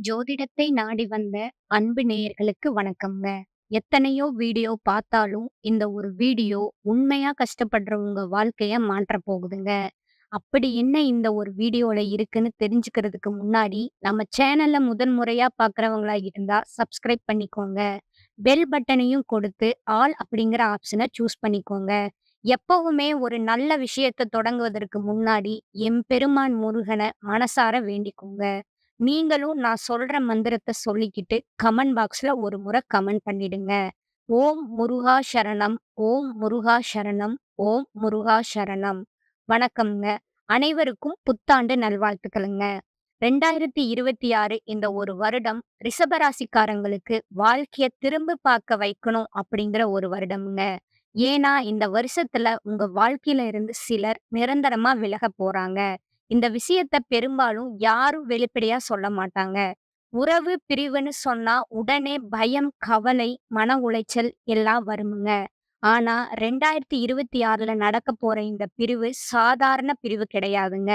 ஜோதிடத்தை நாடி வந்த அன்பு நேயர்களுக்கு வணக்கம்ங்க. எத்தனையோ வீடியோ பார்த்தாலும், இந்த ஒரு வீடியோ உண்மையா கஷ்டப்படுறவங்க வாழ்க்கைய மாற்றப் போகுதுங்க. அப்படி என்ன இந்த ஒரு வீடியோல இருக்குன்னு தெரிஞ்சுக்கிறதுக்கு முன்னாடி, நம்ம சேனல்ல முதல் முறையா பார்க்குறவங்களா இருந்தா சப்ஸ்கிரைப் பண்ணிக்கோங்க. பெல் பட்டனையும் கொடுத்து, ஆல் அப்படிங்கிற ஆப்ஷன சூஸ் பண்ணிக்கோங்க. எப்பவுமே ஒரு நல்ல விஷயத்த தொடங்குவதற்கு முன்னாடி, எம்பெருமான் முருகன மனசார வேண்டிக்கோங்க. நீங்களும் நான் சொல்ற மந்திரத்தை சொல்லிக்கிட்டு, கமெண்ட் பாக்ஸ்ல ஒரு முறை கமெண்ட் பண்ணிடுங்க. ஓம் முருகா சரணம், ஓம் முருகா சரணம், ஓம் முருகா சரணம். வணக்கம்ங்க. அனைவருக்கும் புத்தாண்டு நல்வாழ்த்துக்களுங்க. 2026 இந்த ஒரு வருடம் ரிஷபராசிக்காரங்களுக்கு வாழ்க்கைய திரும்ப பார்க்க வைக்கணும் அப்படிங்கிற ஒரு வருடம்ங்க. ஏன்னா, இந்த வருஷத்துல உங்க வாழ்க்கையில இருந்து சிலர் நிரந்தரமா விலக போறாங்க. இந்த விஷயத்த பெரும்பாலும் யாரும் வெளிப்படையா சொல்ல மாட்டாங்க. உறவு பிரிவுன்னு சொன்னா உடனே பயம், கவலை, மன உளைச்சல் எல்லாம் வருமுங்க. ஆனா 2026ல நடக்கப் போற இந்த பிரிவு சாதாரண பிரிவு கிடையாதுங்க.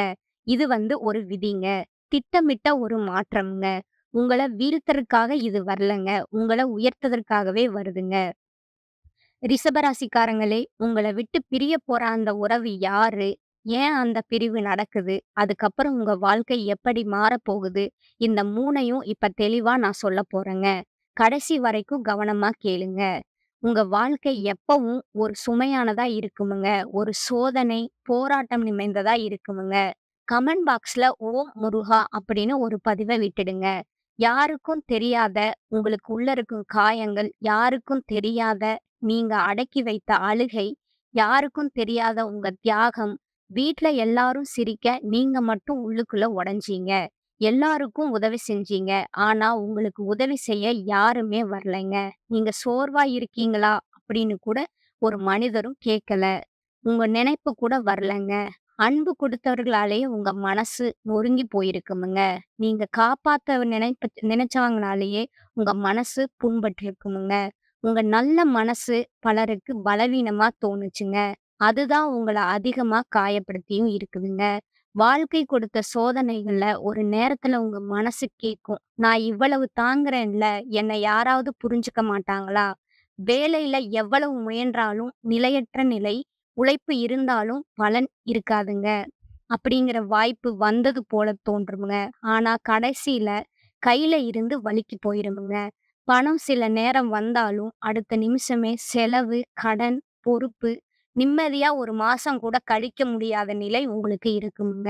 இது வந்து ஒரு விதிங்க. திட்டமிட்ட ஒரு மாற்றம்ங்க. உங்களை வீழ்த்தறதுக்காக இது வரலங்க. உங்களை உயர்த்ததற்காகவே வருதுங்க. ரிஷபராசிக்காரங்களே, உங்களை விட்டு பிரிய போற அந்த உறவு யாரு? ஏன் அந்த பிரிவு நடக்குது? அதுக்கப்புறம் உங்க வாழ்க்கை எப்படி மாறப்போகுது? இந்த 3யும் இப்ப தெளிவா நான் சொல்லப் போறேங்க. கடைசி வரைக்கும் கவனமா கேளுங்க. உங்க வாழ்க்கை எப்பவும் ஒரு சுமையானதா இருக்குமுங்க. ஒரு சோதனை, போராட்டம் நிமைந்ததா இருக்குமுங்க. கமெண்ட் பாக்ஸ்ல ஓம் முருகா அப்படின்னு ஒரு பதிவ விட்டுடுங்க. யாருக்கும் தெரியாத உங்களுக்கு உள்ள இருக்கும் காயங்கள், யாருக்கும் தெரியாத நீங்க அடக்கி வைத்த அழுகை, யாருக்கும் தெரியாத உங்க தியாகம், வீட்ல எல்லாரும் சிரிக்க நீங்க மட்டும் உள்ளுக்குள்ள உடைஞ்சீங்க. எல்லாருக்கும் உதவி செஞ்சீங்க. ஆனா உங்களுக்கு உதவி செய்ய யாருமே வரலைங்க. நீங்க சோர்வா இருக்கீங்களா? அப்படின்னு கூட ஒரு மனிதரும் கேட்கல. உங்க நினைப்பு கூட வரலங்க. அன்பு கொடுத்தவர்களாலேயே உங்க மனசு நொறுங்கி போயிருக்குமுங்க. நீங்க காப்பாத்த நினைப்ப நினைச்சவங்களாலேயே உங்க மனசு புண்பட்டிருக்குமுங்க. உங்க நல்ல மனசு பலருக்கு பலவீனமா தோணுச்சுங்க. அதுதான் உங்கள அதிகமா காயப்படுத்தியும் இருக்குதுங்க. வாழ்க்கை கொடுத்த சோதனைகள்ல ஒரு நேரத்துல உங்க மனசு கேட்கும். நான் இவ்வளவு தாங்குறேன்ல, என்னை யாராவது புரிஞ்சுக்க மாட்டாங்களா? வேலையில எவ்வளவு முயன்றாலும் நிலையற்ற நிலை, உழைப்பு இருந்தாலும் பலன் இருக்காதுங்க. அப்படிங்கிற வாய்ப்பு வந்தது போல தோன்றுமுங்க. ஆனா கடைசியில கையில இருந்து வழுக்கி போயிருமுங்க. பணம் சில நேரம் வந்தாலும் அடுத்த நிமிஷமே செலவு, கடன், பொறுப்பு, நிம்மதியா ஒரு மாசம் கூட கழிக்க முடியாத நிலை உங்களுக்கு இருக்குங்க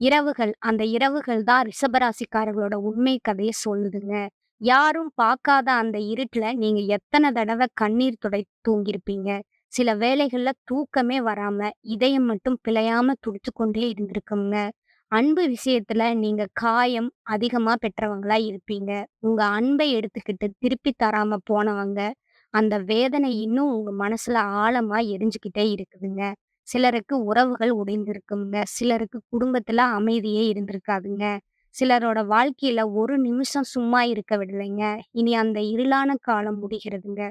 இரவுகள் அந்த இரவுகள் தான் ரிஷபராசிக்காரர்களோட உண்மை கதையை சொல்லுதுங்க. யாரும் பார்க்காத அந்த இருட்டுல நீங்க எத்தனை தடவை கண்ணீர் துடை தூங்கியிருப்பீங்க. சில வேலைகளில் தூக்கமே வராம, இதயம் மட்டும் பிழையாம துடிச்சு கொண்டே இருந்திருக்குங்க அன்பு விஷயத்துல நீங்க காயம் அதிகமா பெற்றவங்களா இருப்பீங்க. உங்க அன்பை எடுத்துக்கிட்டு திருப்பி தராம போனவங்க, அந்த வேதனை இன்னும் உங்க மனசுல ஆழமா எரிஞ்சுக்கிட்டே இருக்குதுங்க. சிலருக்கு உறவுகள் உடைந்திருக்குங்க சிலருக்கு குடும்பத்துல அமைதியே இருந்திருக்காதுங்க. சிலரோட வாழ்க்கையில ஒரு நிமிஷம் சும்மா இருக்க விடலைங்க. இனி அந்த இருளான காலம் முடிகிறதுங்க.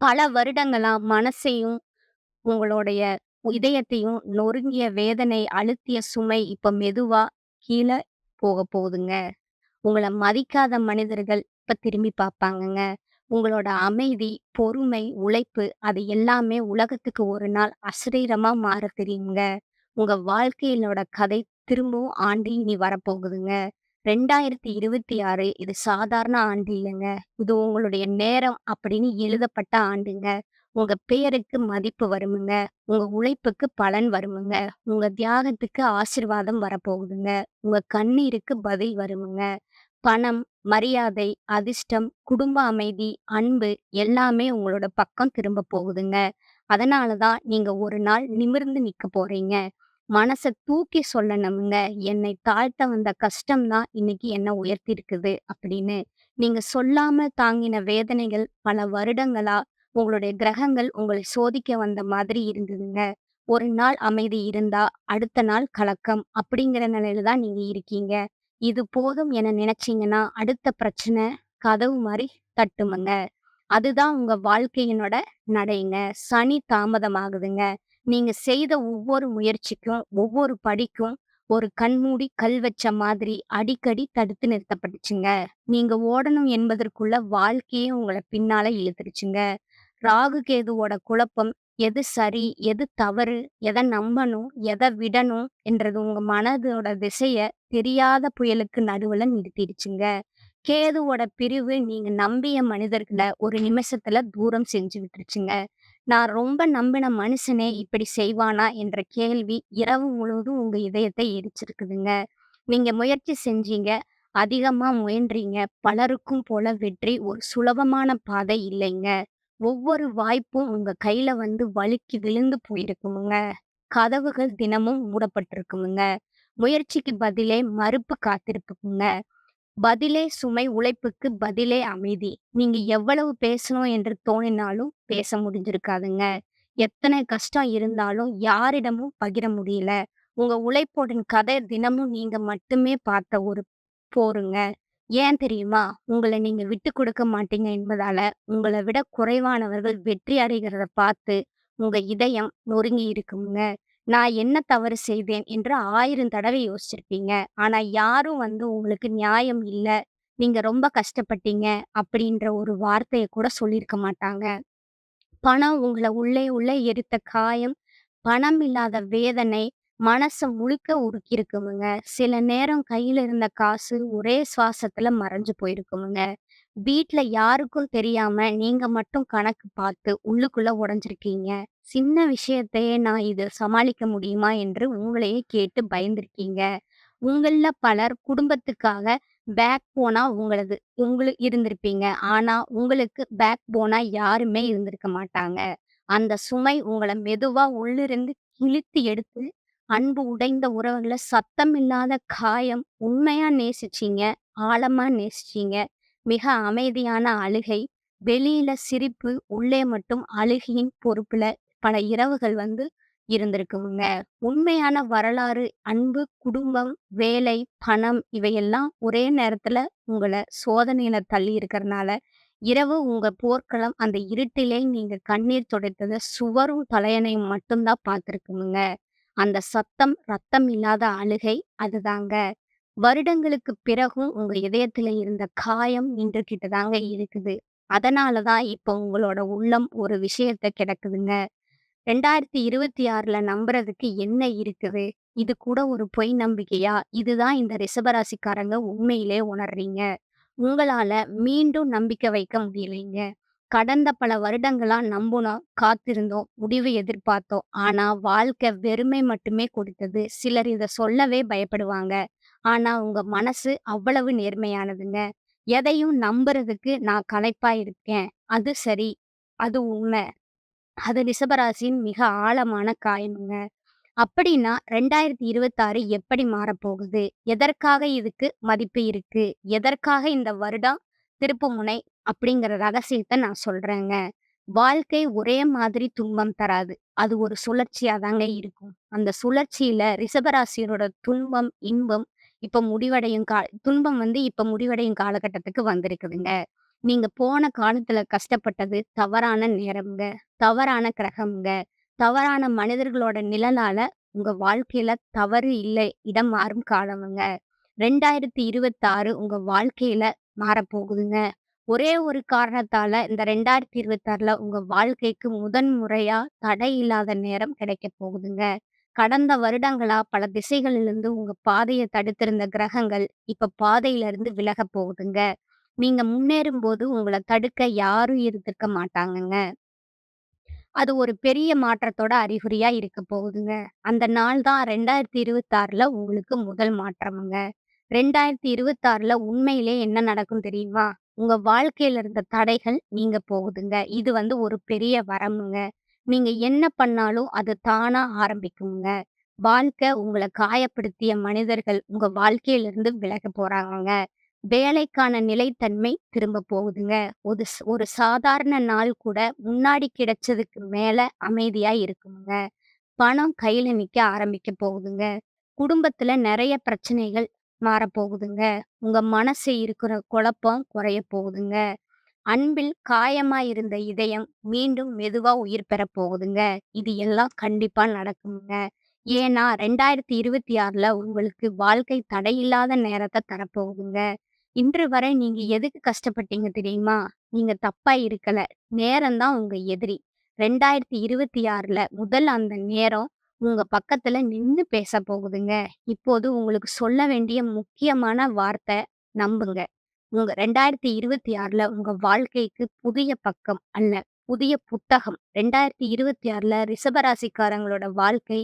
பல வருடங்களா மனசையும், உங்களுடைய இதயத்தையும் நொறுங்கிய வேதனை, அழுத்திய சுமை இப்ப மெதுவா கீழ போகப் போகுதுங்க. உங்கள மதிக்காத மனிதர்கள் இப்ப திரும்பி பார்ப்பாங்கங்க. உங்களோட அமைதி, பொறுமை, உழைப்பு அது எல்லாமே உலகத்துக்கு ஒரு நாள் அசரீரமா மாறத் தெரியுங்க. உங்க வாழ்க்கையிலோட கதை திரும்பவும் ஆண்டு இனி வரப்போகுதுங்க. 2026 இது சாதாரண ஆண்டு இல்லங்க. இது உங்களுடைய நேரம் அப்படின்னு எழுதப்பட்ட ஆண்டுங்க. உங்க பெயருக்கு மதிப்பு வருமுங்க. உங்க உழைப்புக்கு பலன் வருமுங்க. உங்க தியாகத்துக்கு ஆசீர்வாதம் வரப்போகுதுங்க. உங்க கண்ணீருக்கு பதில் வருமுங்க. பணம், மரியாதை, அதிர்ஷ்டம், குடும்ப அமைதி, அன்பு எல்லாமே உங்களோட பக்கம் திரும்ப போகுதுங்க. அதனால தான் நீங்க ஒரு நாள் நிமிர்ந்து நிக்கப் போறீங்க. மனசை தூக்கி சொல்லணுங்க என்னை தாழ்த்த வந்த கஷ்டம் தான் இன்னைக்கு என்ன உயர்த்திருக்குது அப்படின்னு. நீங்க சொல்லாம தாங்கின வேதனைகள் பல வருடங்களா உங்களுடைய கிரகங்கள் உங்களை சோதிக்க வந்த மாதிரி இருந்ததுங்க. ஒரு நாள் அமைதி இருந்தா, அடுத்த நாள் கலக்கம் அப்படிங்கிற நிலையில தான் நீங்க இருக்கீங்க. இது போதும் என நினைச்சீங்கன்னா, அடுத்த பிரச்சனை கதவு மாதிரி தட்டுமுங்க. அதுதான் உங்க வாழ்க்கையினோட நடைங்க. சனி தாமதமாகுதுங்க. நீங்க செய்த ஒவ்வொரு முயற்சிக்கும், ஒவ்வொரு படிக்கும் ஒரு கண்மூடி கல் வச்ச மாதிரி அடிக்கடி தடுத்து நிறுத்தப்பட்டுச்சுங்க. நீங்க ஓடணும் என்பதற்குள்ள வாழ்க்கையே உங்களை பின்னால இழுத்துருச்சுங்க. ராகு கேதுவோட குழப்பம் எது சரி, எது தவறு, எத நம்பணும், எத விடணும் என்றது உங்க மனதோட திசைய தெரியாத புயலுக்கு நடுவுல நிறுத்திடுச்சுங்க. கேதுவோட பிரிவு நீங்க நம்பிய மனிதர்கள ஒரு நிமிஷத்துல தூரம் செஞ்சு விட்டுருச்சுங்க. நான் ரொம்ப நம்பின மனுஷனே இப்படி செய்வானா என்ற கேள்வி இரவு முழுவதும் உங்க இதயத்தை எரிச்சிருக்குதுங்க. நீங்க முயற்சி செஞ்சீங்க, அதிகமா முயன்றீங்க. பலருக்கும் போல வெற்றி ஒரு சுலபமான பாதை இல்லைங்க. ஒவ்வொரு வாய்ப்பும் உங்க கையில வந்து வழுக்கி விழுந்து போயிருக்குமுங்க. கதவுகள் தினமும் மூடப்பட்டிருக்குமுங்க. முயற்சிக்கு பதிலே மறுப்பு காத்திருக்குங்க. பதிலே சுமை, உழைப்புக்கு பதிலே அமைதி. நீங்க எவ்வளவு பேசணும் என்று தோணினாலும் பேச முடிஞ்சிருக்காதுங்க. எத்தனை கஷ்டம் இருந்தாலும் யாரிடமும் பகிர முடியல. உங்க உழைப்போட கதை தினமும் நீங்க மட்டுமே பார்த்த ஒரு போருங்க. ஏன் தெரியுமா? உங்களை நீங்க விட்டு கொடுக்க மாட்டீங்க என்பதால, உங்களை விட குறைவானவர்கள் வெற்றி அடைகிறத பார்த்து, உங்க இதயம் நொறுங்கி இருக்குங்க. நான் என்ன தவறு செய்தேன் என்று ஆயிரம் தடவை யோசிச்சிருப்பீங்க. ஆனா யாரும் வந்து உங்களுக்கு நியாயம் இல்லை நீங்க ரொம்ப கஷ்டப்பட்டீங்க அப்படின்ற ஒரு வார்த்தையை கூட சொல்லியிருக்க மாட்டாங்க. பணம் உங்களை உள்ளே உள்ளே எரித்த காயம், பணம் இல்லாத வேதனை, மனச முழுக்க உருக்கியிருக்குமுங்க. சில நேரம் கையில இருந்த காசு ஒரே சுவாசத்துல மறைஞ்சு போயிருக்குமுங்க. வீட்ல யாருக்கும் தெரியாம நீங்க மட்டும் கணக்கு பார்த்து உள்ளுக்குள்ள உடைஞ்சிருக்கீங்க. சின்ன விஷயத்தையே நான் இத சமாளிக்க முடியுமா என்று உங்களையே கேட்டு பயந்திருக்கீங்க. உங்கள்ல பலர் குடும்பத்துக்காக பேக் போனா உங்களது உங்களு இருந்திருப்பீங்க. ஆனா உங்களுக்கு பேக் போனா யாருமே இருந்திருக்க மாட்டாங்க. அந்த சுமை உங்கள மெதுவா உள்ளிருந்து இழுத்து எடுத்து, அன்பு உடைந்த உறவுகள சத்தமில்லாத காயம், உண்மையா நேசிச்சீங்க, ஆழமா நேசிச்சீங்க. மிக அமைதியான அழுகை, வெளியில சிரிப்பு, உள்ளே மட்டும் அழுகையின் பொறுப்புல பல இரவுகள் வந்து இருந்திருக்குங்க. உண்மையான வரலாறு, அன்பு, குடும்பம், வேலை, பணம் இவையெல்லாம் ஒரே நேரத்துல உங்களை சோதனையில தள்ளி இருக்கிறனால இரவு உங்க போர்க்களம் அந்த இருட்டிலே நீங்க கண்ணீர் துடைத்தத சுவரும் தலையணையும் மட்டும்தான் தான் அந்த சத்தம் ரத்தம் இல்லாத அழுகை அதுதாங்க. வருடங்களுக்கு பிறகும் உங்க இதயத்துல இருந்த காயம் நின்றுகிட்டு தாங்க இருக்குது. அதனாலதான் தான் உங்களோட உள்ளம் ஒரு விஷயத்த கிடக்குதுங்க. 2026ல நம்புறதுக்கு என்ன இருக்குது? இது கூட ஒரு பொய் நம்பிக்கையா? இதுதான் இந்த ரிஷபராசிக்காரங்க உண்மையிலே உணர்றீங்க. உங்களால மீண்டும் நம்பிக்கை வைக்க முடியலைங்க. கடந்த பல வருடங்களா நம்புனோம், காத்திருந்தோம், முடிவு எதிர்பார்த்தோம். ஆனா வாழ்க்கை வெறுமை மட்டுமே கொடுத்தது. சிலர் இதை சொல்லவே பயப்படுவாங்க. ஆனா உங்க மனசு அவ்வளவு நேர்மையானதுங்க. எதையும் நம்புறதுக்கு நான் களைப்பா இருக்கேன். அது சரி. அது உண்மை. அது ரிஷபராசியின் மிக ஆழமான காயமுங்க. அப்படின்னா 2026 எப்படி மாறப்போகுது? எதற்காக இதுக்கு மதிப்பு இருக்கு? எதற்காக இந்த வருடம் திருப்புமுனை அப்படிங்கிற ரகசியத்தை நான் சொல்றேங்க. வாழ்க்கை ஒரே மாதிரி துன்பம் தராது. அது ஒரு சுழற்சியா தாங்க இருக்கும். அந்த சுழற்சியில ரிஷபராசியரோட துன்பம், இன்பம் இப்ப முடிவடையும் கா துன்பம் வந்து இப்ப முடிவடையும் காலகட்டத்துக்கு வந்திருக்குதுங்க. நீங்க போன காலத்துல கஷ்டப்பட்டது தவறான நேரம்ங்க. தவறான கிரகம்ங்க. தவறான மனிதர்களோட நிழலால உங்க வாழ்க்கையில தவறு இல்லை, இடம் மாறும் காலமுங்க. 2026 உங்க வாழ்க்கையில மாறப்போகுதுங்க. ஒரே ஒரு காரணத்தால இந்த 2026ல உங்க வாழ்க்கைக்கு முதன் முறையா தடை இல்லாத நேரம் கிடைக்கப் போகுதுங்க. கடந்த வருடங்களா பல திசைகளிலிருந்து உங்க பாதையை தடுத்திருந்த கிரகங்கள், இப்ப பாதையிலிருந்து விலகப் போகுதுங்க. நீங்க முன்னேறும்போது உங்களை தடுக்க யாரும் இருந்திருக்க மாட்டாங்கங்க. அது ஒரு பெரிய மாற்றத்தோட அறிகுறியா இருக்க போகுதுங்க. அந்த நாள் தான் 2026ல உங்களுக்கு முதல் மாற்றமுங்க. 2026ல உண்மையிலே என்ன நடக்கும் தெரியுமா? உங்க வாழ்க்கையில இருந்த தடைகள் நீங்க போகுதுங்க. இது வந்து ஒரு பெரிய வரமுங்க. நீங்க என்ன பண்ணாலும் அது தானா ஆரம்பிக்குங்க. வாழ்க்கை உங்களை காயப்படுத்திய மனிதர்கள் உங்க வாழ்க்கையிலிருந்து விலக போறாங்க வேலைக்கான நிலைத்தன்மை திரும்பப் போகுதுங்க. ஒரு ஒரு சாதாரண நாள் கூட முன்னாடி கிடைச்சதுக்கு மேல அமைதியா இருக்குங்க பணம் கையில நிக்க ஆரம்பிக்க போகுதுங்க. குடும்பத்துல நிறைய பிரச்சனைகள் மாறப்போகுதுங்க. உங்க மனசு இருக்கிற குழப்பம் குறைய போகுதுங்க. அன்பில் காயமா இருந்த இதயம் மீண்டும் மெதுவா உயிர் பெறப் போகுதுங்க. இது எல்லாம் கண்டிப்பா நடக்குங்க ஏன்னா 2026ல உங்களுக்கு வாழ்க்கை தடையில்லாத நேரத்தை தரப்போகுதுங்க. இன்று வரை நீங்க எதுக்கு கஷ்டப்பட்டீங்க தெரியுமா? நீங்க தப்பா இருக்கல. நேரம்தான் உங்க எதிரி. 2026ல முதல் அந்த நேரம் உங்க பக்கத்துல நின்னு பேச போகுதுங்க. இப்போது உங்களுக்கு சொல்ல வேண்டிய முக்கியமான வார்த்தை நம்புங்க. உங்க 2026ல உங்க வாழ்க்கைக்கு புதிய பக்கம் அல்ல, புதிய புத்தகம். 2026ல ரிஷபராசிக்காரங்களோட வாழ்க்கை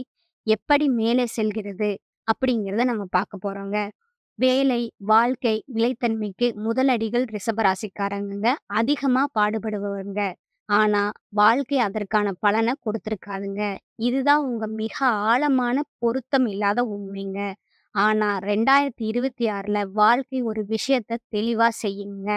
எப்படி மேலே செல்கிறது அப்படிங்கிறத நம்ம பார்க்க போறோங்க. வேலை, வாழ்க்கை, நிலைத்தன்மைக்கு முதலடிகள் ரிஷபராசிக்காரங்க அதிகமா பாடுபடுபவங்க. ஆனா, வாழ்க்கை அதற்கான பலனை கொடுத்திருக்காதுங்க. இதுதான் உங்க மிக ஆழமான பொருத்தம் இல்லாத உண்மைங்க. ஆனா 2026ல வாழ்க்கை ஒரு விஷயத்த தெளிவா செய்யுங்க.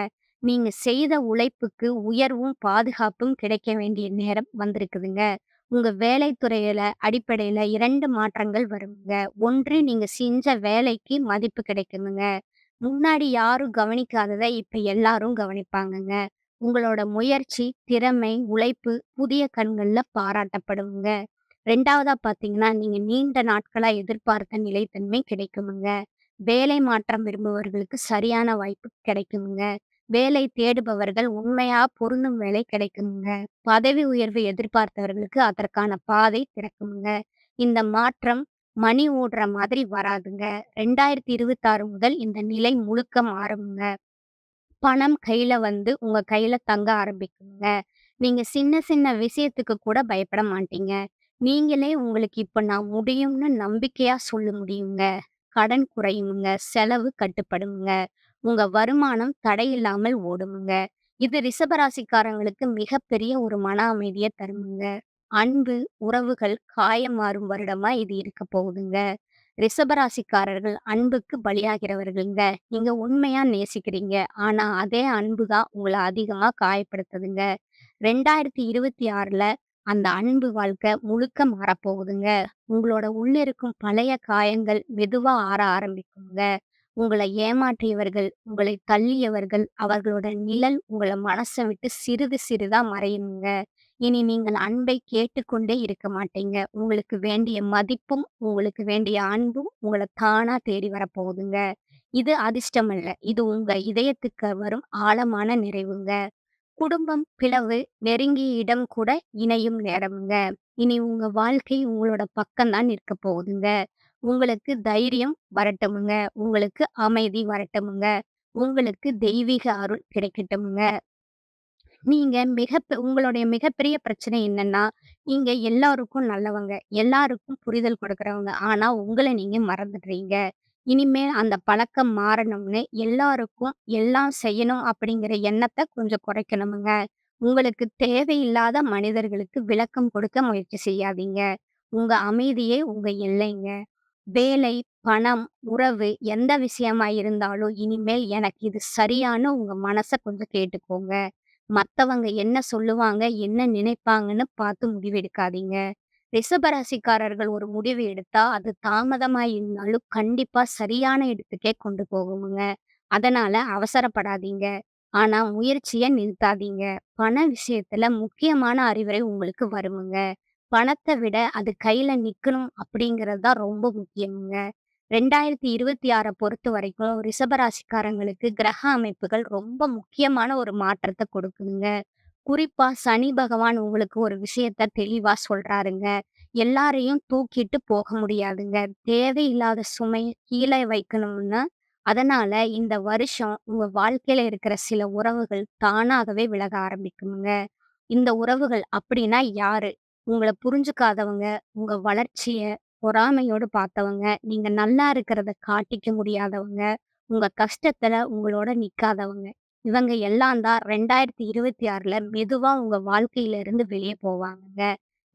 நீங்க செய்த உழைப்புக்கு உயர்வும், பாதுகாப்பும் கிடைக்க வேண்டிய நேரம் வந்திருக்குதுங்க. உங்க வேலை துறையில அடிப்படையில 2 மாற்றங்கள் வருங்க. ஒன்று நீங்க செஞ்ச வேலைக்கு மதிப்பு கிடைக்குதுங்க. முன்னாடி யாரும் கவனிக்காதத இப்ப எல்லாரும் கவனிப்பாங்கங்க. உங்களோட முயற்சி, திறமை, உழைப்பு புதிய கண்களில் பாராட்டப்படுங்க. 2வதா பார்த்தீங்கன்னா, நீங்க நீண்ட நாட்களா எதிர்பார்த்த நிலைத்தன்மை கிடைக்குமுங்க. வேலை மாற்றம் விரும்புபவர்களுக்கு சரியான வாய்ப்பு கிடைக்குமுங்க. வேலை தேடுபவர்கள் உண்மையா பொருந்தும் வேலை கிடைக்குமுங்க. பதவி உயர்வு எதிர்பார்த்தவர்களுக்கு அதற்கான பாதை திறக்குமுங்க. இந்த மாற்றம் மணி ஓடுற மாதிரி வராதுங்க. 2026 முதல் இந்த நிலை முழுக்க மாறுங்க பணம் கையில வந்து உங்க கையில தங்க ஆரம்பிக்குங்க. நீங்க சின்ன சின்ன விஷயத்துக்கு கூட பயப்பட மாட்டீங்க. நீங்களே உங்களுக்கு இப்ப நான் முடியும்னு நம்பிக்கையா சொல்ல முடியுங்க. கடன் குறையுங்க செலவு கட்டுப்படுங்க உங்க வருமானம் தடையில்லாமல் ஓடுமுங்க. இது ரிஷபராசிக்காரங்களுக்கு மிகப்பெரிய ஒரு மன அமைதியை தருமுங்க. அன்பு, உறவுகள் காயம் மாறும் வருடமா இது இருக்க போகுதுங்க. ரிஷபராசிக்காரர்கள் அன்புக்கு பலியாகிறவர்கள்ங்க. நீங்க உண்மையா நேசிக்கிறீங்க. ஆனா அதே அன்பு தான் உங்களை அதிகமா காயப்படுத்துதுங்க. 2026ல அந்த அன்பு வாழ்க்கை முழுக்க மாறப்போகுதுங்க. உங்களோட உள்ள இருக்கும் பழைய காயங்கள் மெதுவா ஆற ஆரம்பிக்குங்க. உங்களை ஏமாற்றியவர்கள், உங்களை தள்ளியவர்கள், அவர்களோட நிழல் உங்களை மனசை விட்டு சிறிது சிறிதா மறையுங்க. இனி நீங்கள் அன்பை கேட்டுக்கொண்டே இருக்க மாட்டீங்க. உங்களுக்கு வேண்டிய மதிப்பும், உங்களுக்கு வேண்டிய அன்பும் உங்களை தானா தேடி வரப்போகுதுங்க. இது அதிர்ஷ்டம் அல்ல. இது உங்க இதயத்துக்கு வரும் ஆழமான நிறைவுங்க. குடும்பம், பிளவு, நெருங்கிய இடம் கூட இணையும் நேரமுங்க இனி உங்க வாழ்க்கை உங்களோட பக்கம்தான் இருக்க போகுதுங்க. உங்களுக்கு தைரியம் வரட்டுமுங்க. உங்களுக்கு அமைதி வரட்டுமுங்க. உங்களுக்கு தெய்வீக அருள் கிடைக்கட்டுமுங்க. நீங்க மிக உங்களுடைய மிகப்பெரிய பிரச்சனை என்னன்னா, நீங்க எல்லாருக்கும் நல்லவங்க. எல்லாருக்கும் புரிதல் கொடுக்குறவங்க ஆனா உங்கள நீங்க மறந்துடுறீங்க. இனிமேல் அந்த பழக்கம் மாறணும்னு எல்லாருக்கும் எல்லாம் செய்யணும் அப்படிங்கிற எண்ணத்த கொஞ்சம் குறைக்கணுமுங்க. உங்களுக்கு தேவையில்லாத மனிதர்களுக்கு விளக்கம் கொடுக்க முயற்சி செய்யாதீங்க. உங்க அமைதியே உங்க எல்லைங்க. வேலை, பணம், உறவு எந்த விஷயமா இருந்தாலும் இனிமேல் எனக்கு இது சரியான்னு உங்க மனச கொஞ்சம் கேட்டுக்கோங்க. மற்றவங்க என்ன சொல்லுவாங்க, என்ன நினைப்பாங்கன்னு பார்த்து முடிவெடுக்காதீங்க. ரிஷபராசிக்காரர்கள் ஒரு முடிவு எடுத்தா, அது தாமதமா இருந்தாலும் கண்டிப்பா சரியான இடத்துக்கே கொண்டு போகுமுங்க. அதனால அவசரப்படாதீங்க. ஆனா முயற்சிய நிறுத்தாதீங்க. பண விஷயத்துல முக்கியமான அறிவுரை உங்களுக்கு வருமுங்க. பணத்த விட அது கையில நிக்கணும் அப்படிங்கிறது தான் ரொம்ப முக்கியமுங்க. ரெண்டாயிரத்தி இருபத்தி ஆறை பொறுத்த வரைக்கும் ரிஷபராசிக்காரங்களுக்கு கிரக அமைப்புகள் ரொம்ப முக்கியமான ஒரு மாற்றத்தை கொடுக்குதுங்க. குறிப்பா சனி பகவான் உங்களுக்கு ஒரு விஷயத்த தெளிவா சொல்றாருங்க. எல்லாரையும் தூக்கிட்டு போக முடியாதுங்க. தேவையில்லாத சுமை கீழே வைக்கணும்னா, அதனால இந்த வருஷம் உங்க வாழ்க்கையில இருக்கிற சில உறவுகள் தானாகவே விலக ஆரம்பிக்குங்க இந்த உறவுகள் அப்படின்னா யாரு? உங்களை புரிஞ்சுக்காதவங்க, உங்க வளர்ச்சிய பொறாமையோடு பார்த்தவங்க, நீங்க நல்லா இருக்கிறத காட்டிக்க முடியாதவங்க, உங்க கஷ்டத்துல உங்களோட நிக்காதவங்க. இவங்க எல்லாம் தான் 2026ல மெதுவா உங்க வாழ்க்கையில இருந்து வெளியே போவாங்கங்க.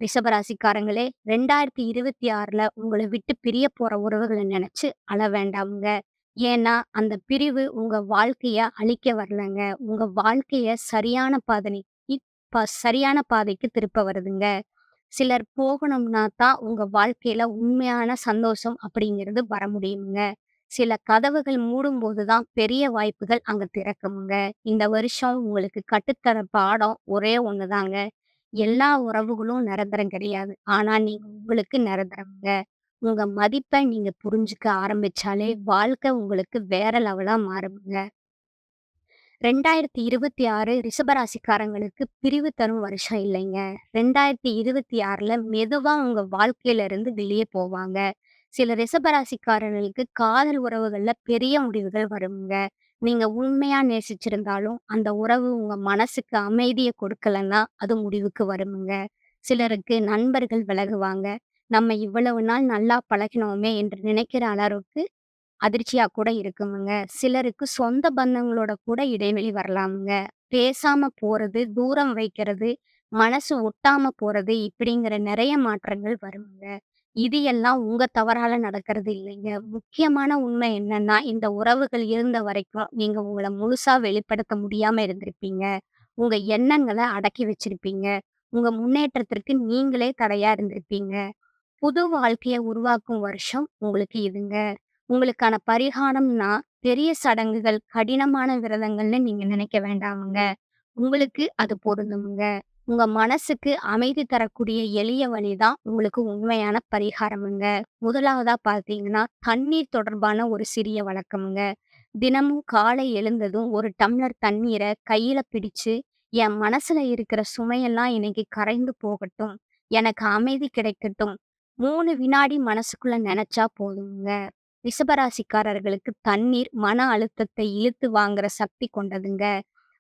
ரிஷபராசிக்காரங்களே 2026ல உங்கள விட்டு பிரிய போற உறவுகளை நெனச்சு அழ வேண்டாமுங்க ஏன்னா, அந்த பிரிவு உங்க வாழ்க்கைய அழிக்க வரலங்க. உங்க வாழ்க்கைய சரியான பாதனை ப சரியான பாதைக்கு திருப்ப வருதுங்க. சிலர் போகணும்னா தான் உங்க வாழ்க்கையில உண்மையான சந்தோஷம் அப்படிங்கிறது வர முடியுங்க சில கதவுகள் மூடும்போது தான் பெரிய வாய்ப்புகள் அங்க திறக்குமுங்க. இந்த வருஷம் உங்களுக்கு கட்டுத்தர பாடம் ஒரே ஒண்ணுதாங்க எல்லா உறவுகளும் நிரந்தரம் கிடையாது. ஆனா நீங்க உங்களுக்கு நிரந்தரம்ங்க. உங்க மதிப்பை நீங்க புரிஞ்சுக்க ஆரம்பிச்சாலே, வாழ்க்கை உங்களுக்கு வேற லெவலா ரெண்டாயிரத்தி இருபத்தி ஆறு ரிஷபராசிக்காரங்களுக்கு பிரிவு தரும் வருஷம் இல்லைங்க. 2026ல மெதுவா உங்க வாழ்க்கையில இருந்து வெளியே போவாங்க. சில ரிஷபராசிக்காரர்களுக்கு காதல் உறவுகள்ல பெரிய முடிவுகள் வருங்க. நீங்க உண்மையா நேசிச்சிருந்தாலும், அந்த உறவு உங்க மனசுக்கு அமைதியை கொடுக்கலன்னா, அது முடிவுக்கு வருமுங்க. சிலருக்கு நண்பர்கள் விலகுவாங்க. நம்ம இவ்வளவு நாள் நல்லா பழகினோமே என்று நினைக்கிற அளவுக்கு அதிர்ச்சியா கூட இருக்குமுங்க. சிலருக்கு சொந்த பந்தங்களோட கூட இடைவெளி வரலாமுங்க. பேசாம போறது, தூரம் வைக்கிறது, மனசு ஒட்டாம போறது இப்படிங்கிற நெறைய மாற்றங்கள் வருமுங்க. இது எல்லாம் உங்க தவறால நடக்கிறது இல்லைங்க. முக்கியமான உண்மை என்னன்னா, இந்த உறவுகள் இருந்த வரைக்கும் நீங்க உங்கள முழுசா வெளிப்படுத்த முடியாம இருந்திருப்பீங்க. உங்க எண்ணங்கள அடக்கி வச்சிருப்பீங்க. உங்க முன்னேற்றத்திற்கு நீங்களே தடையா இருந்திருப்பீங்க. புது வாழ்க்கைய உருவாக்கும் வருஷம் உங்களுக்கு இதுங்க. உங்களுக்கான பரிகாரம்னா, பெரிய சடங்குகள், கடினமான விரதங்கள்னு நீங்க நினைக்க வேண்டாமுங்க. உங்களுக்கு அது பொருந்துங்க உங்க மனசுக்கு அமைதி தரக்கூடிய எளிய வழிதான் உங்களுக்கு உண்மையான பரிகாரமுங்க. முதலாவதா பார்த்தீங்கன்னா, தண்ணீர் தொடர்பான ஒரு சிறிய வழக்கமுங்க தினமும் காலை எழுந்ததும் ஒரு டம்ளர் தண்ணீரை கையில பிடிச்சு, என் மனசுல இருக்கிற சுமையெல்லாம் இன்னைக்கு கரைந்து போகட்டும். எனக்கு அமைதி கிடைக்கட்டும். மூணு வினாடி மனசுக்குள்ள நினைச்சா போதுங்க. ரிஷபராசிக்காரர்களுக்கு தண்ணீர் மன அழுத்தத்தை இழுத்து வாங்குற சக்தி கொண்டதுங்க.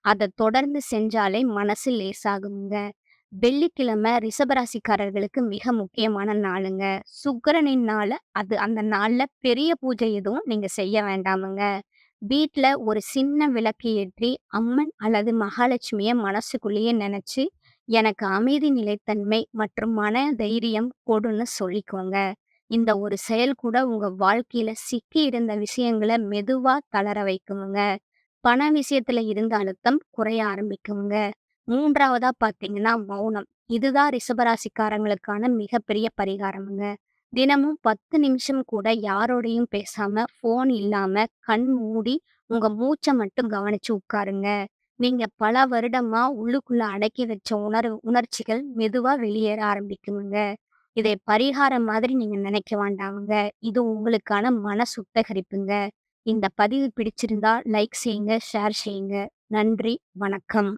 அதை தொடர்ந்து செஞ்சாலே மனசு லேசாகுங்க. வெள்ளிக்கிழமை ரிஷபராசிக்காரர்களுக்கு மிக முக்கியமான நாளுங்க. சுக்கிரனின் நாள் அது அந்த நாள்ல பெரிய பூஜை எதுவும் நீங்க செய்ய வேண்டாமுங்க. வீட்டில் ஒரு சின்ன விளக்கு ஏற்றி, அம்மன் அல்லது மகாலட்சுமியை மனசுக்குள்ளேயே நினச்சி எனக்கு அமைதி, நிலைத்தன்மை மற்றும் மன தைரியம் கொடுன்னு சொல்லிக்கோங்க. இந்த ஒரு செயல் கூட உங்க வாழ்க்கையில சிக்கி இருந்த விஷயங்களை மெதுவா தளர வைக்குங்க பண விஷயத்துல இருந்த அழுத்தம் குறைய ஆரம்பிக்குங்க. மூன்றாவதா பாத்தீங்கன்னா மௌனம். இதுதான் ரிஷபராசிக்காரங்களுக்கான மிகப்பெரிய பரிகாரமுங்க. தினமும் 10 நிமிஷம் கூட யாரோடையும் பேசாம, ஃபோன் இல்லாம, கண் மூடி உங்க மூச்சை மட்டும் கவனிச்சு உட்காருங்க. நீங்க பல வருடமா உள்ளுக்குள்ள அடக்கி வச்ச உணர்வு உணர்ச்சிகள் மெதுவா வெளியேற ஆரம்பிக்குங்க இதை பரிகாரம் மாதிரி நீங்க நினைக்க வேண்டாங்க இது உங்களுக்கான மன சுத்தகரிப்புங்க இந்த பதிவு பிடிச்சிருந்தா லைக் செய்யுங்க, ஷேர் செய்யுங்க. நன்றி, வணக்கம்.